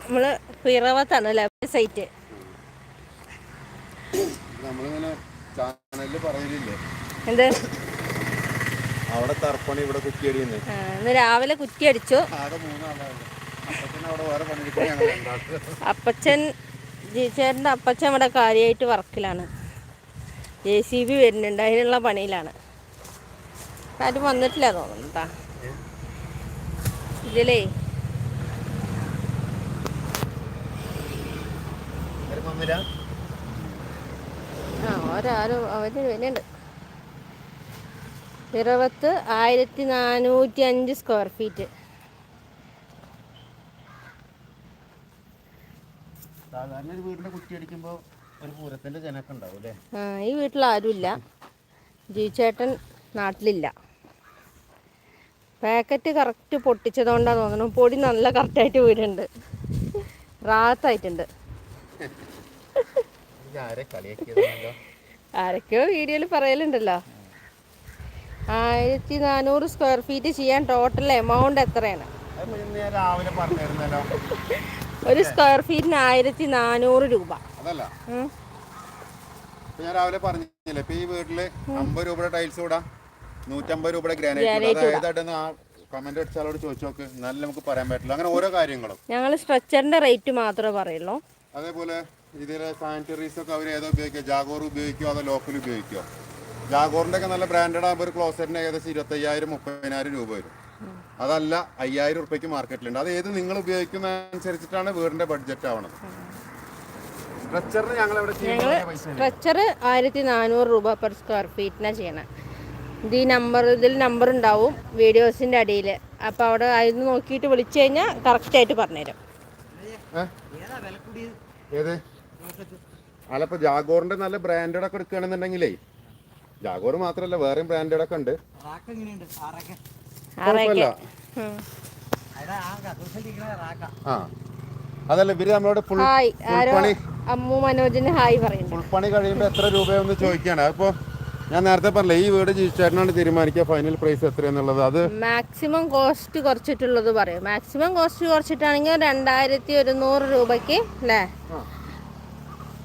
നമ്മൾ പിറവത്താണ് അല്ലേ സൈറ്റ് നമ്മളിങ്ങനെ ചാനലിൽ പറയലില്ലേ? എന്ത്? അവിടെ തർപ്പണി ഇവിടെ കുറ്റിയടിയെന്ന്. ഇന്ന് രാവിലെ കുറ്റി അടിച്ചു അപ്പച്ചൻ ജീച്ചേട്ടന്റെ അപ്പച്ചൻ ഇവിടെ കാര്യമായിട്ട് വർക്കിലാണ്. ജെ സി ബി വരുന്നുണ്ട് അതിനുള്ള പണിയിലാണ്. ആരും വന്നിട്ടില്ല തോന്നുന്നു കേട്ടാ ഇതിലേ ആ ഒരാരും അവർ പിറവത്ത് ആയിരത്തി നാനൂറ്റി അഞ്ച് സ്ക്വയർ ഫീറ്റ് സാധാരണ ഒരു വീടിന്റെ ഒരു പൂരത്തിന്റെ ജനൊക്കെ ഉണ്ടാവും അല്ലേ? ആ, ഈ വീട്ടിൽ ആരുമില്ല. ജീച്ചേട്ടൻ നാട്ടിലില്ല. പാക്കറ്റ് കറക്റ്റ് പൊട്ടിച്ചതുകൊണ്ടാണ് തോന്നുന്നു. പൊടി നല്ല കറക്റ്റായിട്ട് വീടുണ്ട്. റാത്തായിട്ടുണ്ട്. ആരൊക്കെയോ വീഡിയോയിൽ പറയലുണ്ടല്ലോ. ആയിരത്തി നാനൂറ് സ്ക്വയർ ഫീറ്റ് ചെയ്യാൻ ടോട്ടൽ എമൗണ്ട് എത്രയാണ്? ഒരു സ്ക്വയർ ഫീറ്റിന് ആയിരത്തി നാനൂറ് രൂപ. ഞാൻ രാവിലെ പറഞ്ഞില്ലേ ഇപ്പൊ ഈ വീട്ടിൽ അമ്പത് രൂപയുടെ ടൈൽസ് കൂടാ നൂറ്റമ്പത് രൂപയുടെ ഗ്രാനൈറ്റ് ആ കമന്റ് അടിച്ചാലോട് ചോദിച്ചു നോക്ക്. എന്നാലും നമുക്ക് പറയാൻ പറ്റില്ല. അങ്ങനെ ഓരോ കാര്യങ്ങളും. ഞങ്ങൾ സ്ട്രക്ചറിന്റെ റേറ്റ് മാത്രമേ പറയുള്ളൂ. അതേപോലെ ഇതിലെ സാനിറ്ററീസ് ഒക്കെ അവർ ഏതോ ഉപയോഗിക്കുക? ജാഗോർ ഉപയോഗിക്കുമോ അതോ ലോക്കൽ ഉപയോഗിക്കുമോ ജാഗോറിന്റെ ഒക്കെ നല്ല ബ്രാൻഡഡ് ആകുമ്പോൾ ഒരു ക്ലോസറ്റിന് ഏകദേശം ഇരുപത്തയ്യായിരം മുപ്പതിനായിരം രൂപ വരും. അതല്ല അയ്യായിരം റുപ്യക്ക് മാർക്കറ്റിലുണ്ട് അത് ഏത് നിങ്ങൾ ഉപയോഗിക്കുന്ന അനുസരിച്ചിട്ടാണ് വീടിന്റെ ബഡ്ജറ്റ് ആവണത്. ഞങ്ങൾ സ്ട്രെച്ചർ ആയിരത്തി നാനൂറ് രൂപ പെർ സ്ക്വയർ ഫീറ്റിനാണ് ചെയ്യണത് ഇത് ഈ നമ്പർ ഇതിൽ നമ്പർ ഉണ്ടാവും വീഡിയോസിന്റെ അടിയിൽ അപ്പോൾ അവിടെ അതിന് നോക്കിയിട്ട് വിളിച്ചു കഴിഞ്ഞാൽ കറക്റ്റായിട്ട് പറഞ്ഞുതരും. ഏത്? അല്ല ഇപ്പൊ ജാഗോറിന്റെ നല്ല ബ്രാൻഡഡ് ഒക്കെ എടുക്കുകയാണെന്നുണ്ടെങ്കിലേ ജാഗോർ മാത്രല്ല വേറെയും ബ്രാൻഡഡ് ഒക്കെ ഉണ്ട്. കുഴപ്പമില്ല. ആ അതല്ല ഇവർ നമ്മളോട് ഫുൾ പണി അമ്മു മനോജിന് ഹായ് പറയുന്നുണ്ട്. ഫുൾ പണി കഴിയുമ്പോൾ എത്ര രൂപയെന്ന് ചോദിക്കാണ് അതിപ്പോ ഞാൻ നേരത്തെ പറഞ്ഞില്ല ഈ വീട് ജീവിച്ചാണ് തീരുമാനിക്കുക ഫൈനൽ പ്രൈസ് എത്രയെന്നുള്ളത്. അത് മാക്സിമം കോസ്റ്റ് കുറച്ചിട്ടുള്ളത് പറയും. മാക്സിമം കോസ്റ്റ് കുറച്ചിട്ടാണെങ്കിൽ രണ്ടായിരത്തി ഒരുന്നൂറ് രൂപയ്ക്ക് അല്ലേ.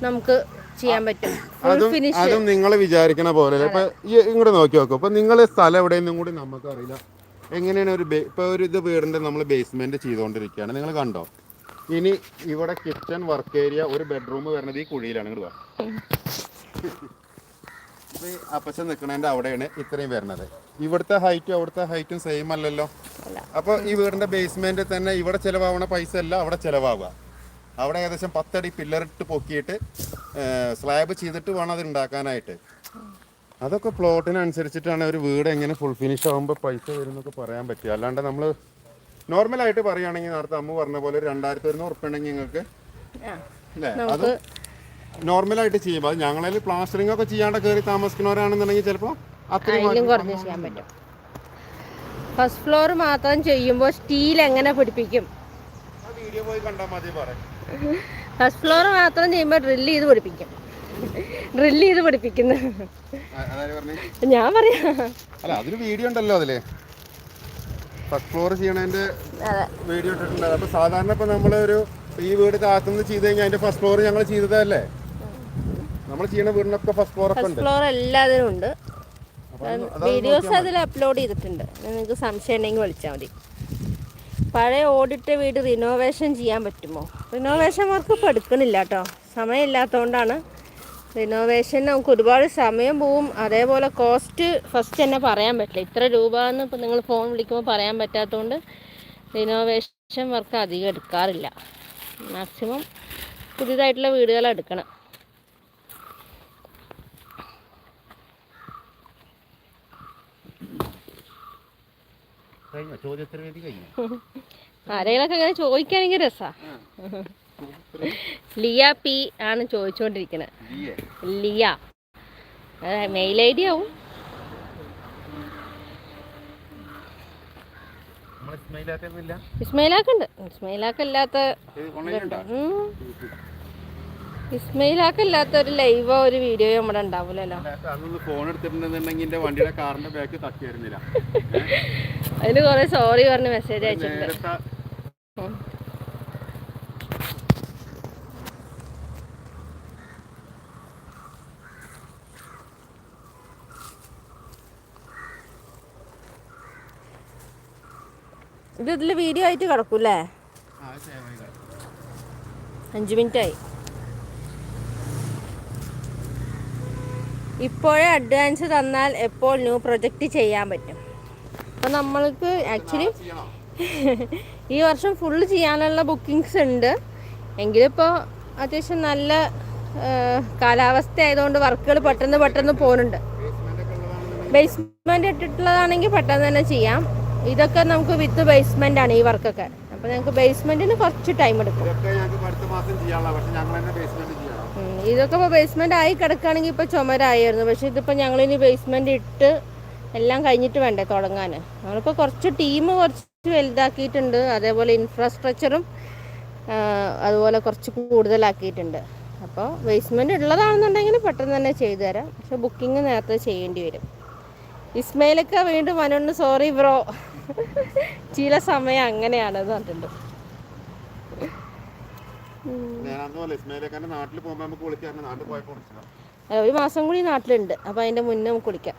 നമുക്ക് ചെയ്യാൻ പറ്റും. അതും അതും നിങ്ങൾ വിചാരിക്കണ പോലെ ഇപ്പൊ ഇങ്ങോട്ട് നോക്കി നോക്കും. ഇപ്പൊ നിങ്ങളെ സ്ഥലം എവിടെയെന്നും കൂടി നമുക്ക് അറിയില്ല എങ്ങനെയാണ് ഒരു ഇപ്പൊ ഒരു ഇത് വീടിന്റെ നമ്മൾ ബേസ്മെന്റ് ചെയ്തുകൊണ്ടിരിക്കുകയാണ് നിങ്ങൾ കണ്ടോ? ഇനി ഇവിടെ കിച്ചൺ വർക്ക് ഏരിയ ഒരു ബെഡ്റൂം വരുന്നത് ഈ കുഴിയിലാണ്. ഇങ്ങോട്ട് വാ. ഇപ്പൊ ഈ അപ്പച്ചൻ നിൽക്കണതിന്റെ അവിടെയാണ് ഇത്രയും വരുന്നത്. ഇവിടുത്തെ ഹൈറ്റും അവിടുത്തെ ഹൈറ്റും സെയിം അല്ലല്ലോ. അല്ല. അപ്പൊ ഈ വീടിന്റെ ബേസ്മെന്റ് തന്നെ ഇവിടെ ചെലവാവണ പൈസ അല്ല അവിടെ ചെലവാവുക. അവിടെ ഏകദേശം പത്തടി പില്ലറിട്ട് പൊക്കിയിട്ട് സ്ലാബ് ചെയ്തിട്ട് വേണം അത് ഉണ്ടാക്കാനായിട്ട് അതൊക്കെ പ്ലോട്ടിനനുസരിച്ചിട്ടാണ് ഒരു വീട് എങ്ങനെ ഫുൾ ഫിനിഷ് ആകുമ്പോൾ പൈസ വരുന്നൊക്കെ പറയാൻ പറ്റുക. അല്ലാണ്ട് നമ്മൾ നോർമലായിട്ട് പറയുകയാണെങ്കിൽ നേരത്തെ അമ്മ പറഞ്ഞ പോലെ ഒരു രണ്ടായിരത്തി ഒരുന്നൂറ് ഉറുപ്പ ഉണ്ടെങ്കിൽ നിങ്ങൾക്ക് അല്ലേ? അത് നോർമലായിട്ട് ചെയ്യുമ്പോൾ അത് ഞങ്ങളിൽ പ്ലാസ്റ്ററിംഗ് ഒക്കെ ചെയ്യാണ്ട് കയറി താമസിക്കുന്നവരാണെന്നുണ്ടെങ്കിൽ ചിലപ്പോൾ അത്രയും അതിലും കുറഞ്ഞ് ചെയ്യാൻ പറ്റും. ഫസ്റ്റ് ഫ്ലോർ മാത്രം ചെയ്യുമ്പോൾ സ്റ്റീൽ എങ്ങനെ പിടിപ്പിക്കും? വീഡിയോ പോയി കണ്ടാൽ മതി പറയാം. ഫസ്റ്റ് ഫ്ലോർ മാത്രം ചെയ്യുമ്പോൾ ഡ്രില്ല് ചെയ്ത് പഠിപ്പിക്കും. ഡ്രില്ല് ചെയ്ത് പഠിപ്പിക്കുന്നു. ഞാൻ പറയാം. അല്ല അതിന് വീഡിയോ ഉണ്ടല്ലോ അതിൽ. ഫസ്റ്റ് ഫ്ലോർ ചെയ്യണതിന്റെ വീഡിയോ ഇട്ടിട്ടുണ്ട്. അപ്പൊ സാധാരണ ഇപ്പൊ ഒരു ഈ വീട് താത്തുനിന്ന് ചെയ്ത് കഴിഞ്ഞാൽ അതിന്റെ ഫസ്റ്റ് ഫ്ലോർ ഞങ്ങൾ ചെയ്തതല്ലേ? നമ്മൾ ചെയ്യണ വീടിനൊക്കെ ഫസ്റ്റ് ഫ്ലോർ ഒക്കെ ഉണ്ട്. ഫ്ലോർ എല്ലാത്തിനും ഉണ്ട്. വീഡിയോസ് അതിൽ അപ്ലോഡ് ചെയ്തിട്ടുണ്ട്. നിങ്ങൾക്ക് സംശയം ഉണ്ടെങ്കിൽ വിളിച്ചാൽ മതി. പഴയ ഓടിട്ട വീട് റിനോവേഷൻ ചെയ്യാൻ പറ്റുമോ? റിനോവേഷൻ വർക്ക് ഇപ്പോൾ എടുക്കണില്ല കേട്ടോ സമയമില്ലാത്തതുകൊണ്ടാണ് റിനോവേഷൻ നമുക്ക് ഒരുപാട് സമയം പോവും. അതേപോലെ കോസ്റ്റ് ഫസ്റ്റ് തന്നെ പറയാൻ പറ്റില്ല. ഇത്ര രൂപ എന്ന് ഇപ്പോൾ നിങ്ങൾ ഫോൺ വിളിക്കുമ്പോൾ പറയാൻ പറ്റാത്തതുകൊണ്ട് റിനോവേഷൻ വർക്ക് അധികം എടുക്കാറില്ല. മാക്സിമം പുതിയതായിട്ടുള്ള വീടുകൾ എടുക്കണം. കഴിഞ്ഞോ? ചോദ്യോത്തര വേദി കഴിഞ്ഞു? ആരെങ്കിലൊക്കെ അങ്ങനെ ചോദിക്കുകയാണെങ്കിൽ രസാ. ലിയ പി ആണ് ചോദിച്ചുകൊണ്ടിരിക്കുന്നത് ലിയ. മെയിൽ ഐ ഡി ആവും. ഇസ്മയിലാക്കുണ്ട് ഇസ്മയിലാക്കല്ലാത്ത ഒരു ലൈവോ ഒരു വീഡിയോയോ നമ്മുടെ ഉണ്ടാവൂലല്ലോ. ഫോൺ എടുത്തിട്ടുണ്ടെന്നുണ്ടെങ്കിൽ വണ്ടിയുടെ കാറിന്റെ ബാക്ക് തട്ടിയായിരുന്നില്ല അതിൽ കുറെ സോറി പറഞ്ഞ് മെസ്സേജ് അയച്ചിട്ടുണ്ട്. ഇത് ഇതിൽ വീഡിയോ ആയിട്ട് കിടക്കൂല്ലേ? അഞ്ച് മിനിറ്റായി ഇപ്പോഴേ അഡ്വാൻസ് തന്നാൽ എപ്പോൾ ന്യൂ പ്രൊജക്റ്റ് ചെയ്യാൻ പറ്റും? അപ്പം നമ്മൾക്ക് ആക്ച്വലി ഈ വർഷം ഫുള്ള് ചെയ്യാനുള്ള ബുക്കിങ്സ് ഉണ്ട്. എങ്കിലിപ്പോൾ അത്യാവശ്യം നല്ല കാലാവസ്ഥ ആയതുകൊണ്ട് വർക്കുകൾ പെട്ടെന്ന് പെട്ടെന്ന് പോകുന്നുണ്ട് ബേസ്മെന്റ് ഇട്ടിട്ടുള്ളതാണെങ്കിൽ പെട്ടെന്ന് തന്നെ ചെയ്യാം. ഇതൊക്കെ നമുക്ക് വിത്ത് ബേസ്മെന്റ് ആണ് ഈ വർക്കൊക്കെ. അപ്പോൾ ഞങ്ങൾക്ക് ബേസ്മെന്റിന് കുറച്ച് ടൈം എടുക്കും. ഇതൊക്കെ ഇപ്പൊ ബേസ്മെന്റ് ഇപ്പോൾ ആയി കിടക്കുകയാണെങ്കിൽ ഇപ്പോൾ ചുമരായിരുന്നു. പക്ഷെ ഇതിപ്പോൾ ഞങ്ങളിനി ബേസ്മെന്റ് ഇട്ട് എല്ലാം കഴിഞ്ഞിട്ട് വേണ്ടേ തുടങ്ങാൻ? നമ്മളിപ്പോൾ കുറച്ച് ടീം കുറച്ച് വലുതാക്കിയിട്ടുണ്ട്. അതേപോലെ ഇൻഫ്രാസ്ട്രക്ചറും അതുപോലെ കുറച്ച് കൂടുതലാക്കിയിട്ടുണ്ട്. അപ്പോൾ ബേസ്മെന്റ് ഉള്ളതാണെന്നുണ്ടെങ്കിൽ പെട്ടെന്ന് തന്നെ ചെയ്തു തരാം. പക്ഷെ ബുക്കിംഗ് നേരത്തെ ചെയ്യേണ്ടി വരും. ഇസ്മയിലൊക്കെ വീണ്ടും മനോണ്ട് സോറി ബ്രോ ചില സമയം അങ്ങനെയാണ് പറഞ്ഞിട്ടുണ്ട്. ഒരു മാസം കൂടി നാട്ടിലുണ്ട്. അപ്പോൾ അതിന്റെ മുന്നേ നമുക്ക് കുളിക്കാം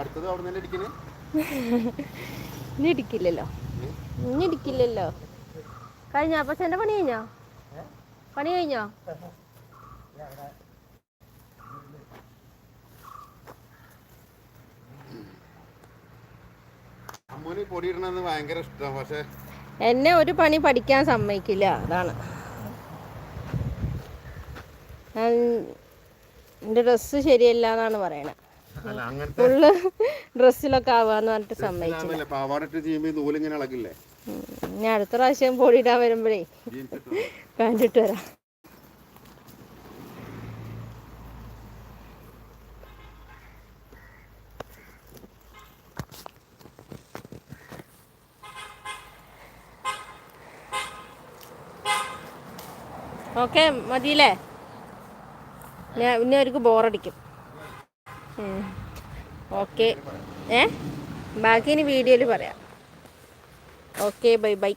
അടുത്തത് അവിടെ നിന്ന് ഇടിക്കണേ ഇനി ഇടിക്കില്ലല്ലോ. ഇനി? ഇടിക്കില്ലല്ലോ. കഴിഞ്ഞോ? എന്റെ പണി കഴിഞ്ഞോ? പണി കഴിഞ്ഞോ? എന്നെ ഒരു പണി പഠിക്കാൻ സമ്മതിക്കില്ല അതാണ്. എന്റെ ഡ്രസ്സ് ശരിയല്ല എന്നാണ് പറയണത് അങ്ങനത്തെ ഫുള്ള് ഡ്രസ്സിലൊക്കെ ആവാന്ന് പറഞ്ഞിട്ട് സമ്മതിച്ചു പാവാടിട്ട് ചെയ്യുമ്പോൾ ഈ നൂലിങ്ങനെ ഇളകില്ലേ ഞാൻ അടുത്ത പ്രാവശ്യം പൊടിയിടാൻ വരുമ്പോഴേ കണ്ടിട്ട് വരാം. ഓക്കെ മതിയില്ലേ? ഞാൻ പിന്നെ അവർക്ക് ബോറടിക്കും. ഓക്കെ. ഏ? ബാക്കി ഇനി വീഡിയോയിൽ പറയാം. Okay bye bye.